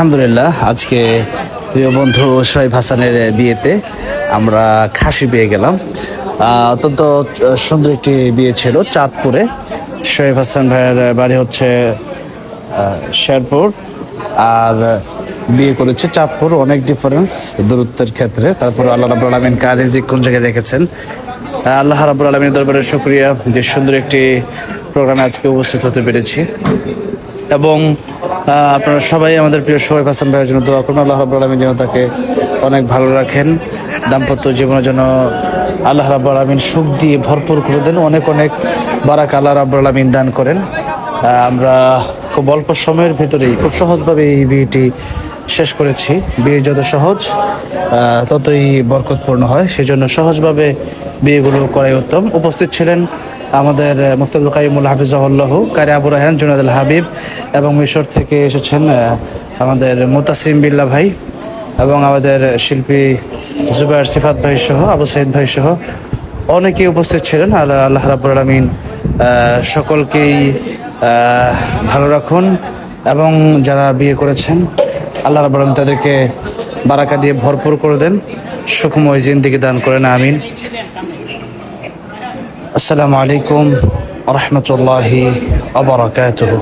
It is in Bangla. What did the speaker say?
আলহামদুলিল্লাহ, আজকে প্রিয় বন্ধু শোয়েব হাসানের বিয়েতে আমরা খাসি পেয়ে গেলাম। অত্যন্ত সুন্দর একটি বিয়ে ছিল চাঁদপুরে। শোয়েব হাসান ভাইয়ের বাড়ি হচ্ছে শেরপুর। আর বিয়ে করেছে চাঁদপুর, অনেক ডিফারেন্স দূরত্বের ক্ষেত্রে। তারপর আল্লাহ রাবুল আলমিন কার রিজিক কোন জায়গায় রেখেছেন? আল্লাহ রাবুল আলমীর দরবারে শুক্রিয়া যে সুন্দর একটি প্রোগ্রামে আজকে উপস্থিত হতে পেরেছি। এবং আপনারা সবাই আমাদের প্রিয় সবাই হাসান ভাইয়ের জন্য দোয়া করুন। আল্লাহ রাবুল আলমিন যেন তাকে অনেক ভালো রাখেন। দাম্পত্য জীবনের জন্য আল্লাহ রাবুল আলমিন সুখ দিয়ে ভরপুর করে দেন। অনেক অনেক বারাক আল্লাহ রাবুল আলমিন দান করেন। আমরা খুব অল্প সময়ের ভেতরেই, খুব সহজভাবে এই বিয়েটি শেষ করেছি। বিয়ে যত সহজ ততই বরকতপূর্ণ হয়। সেজন্য সহজভাবে বিয়েগুলো করাই উত্তম। উপস্থিত ছিলেন আমাদের মুফতাবুল কাইমুল হাফিজাহুল্লাহ, কারি আবু রাহান জুনাদ হাবিব এবং মিশর থেকে এসেছেন আমাদের মোতাসিম বিল্লা ভাই এবং আমাদের শিল্পী জুবাইর সিফাত ভাই সহ, আবু সাইদ ভাই সহ অনেকেই উপস্থিত ছিলেন। আল্লাহ আল্লাহ রাবুল আলমিন সকলকেই ভালো রাখুন এবং যারা বিয়ে করেছেন আল্লাহ রাবুল আলম তাদেরকে বারাকা দিয়ে ভরপুর করে দেন, সুখময় জিন্দিগি দান করেন, আমিন। আসসালামু আলাইকুম রহমতুল্লাহি আবরাকাতুহু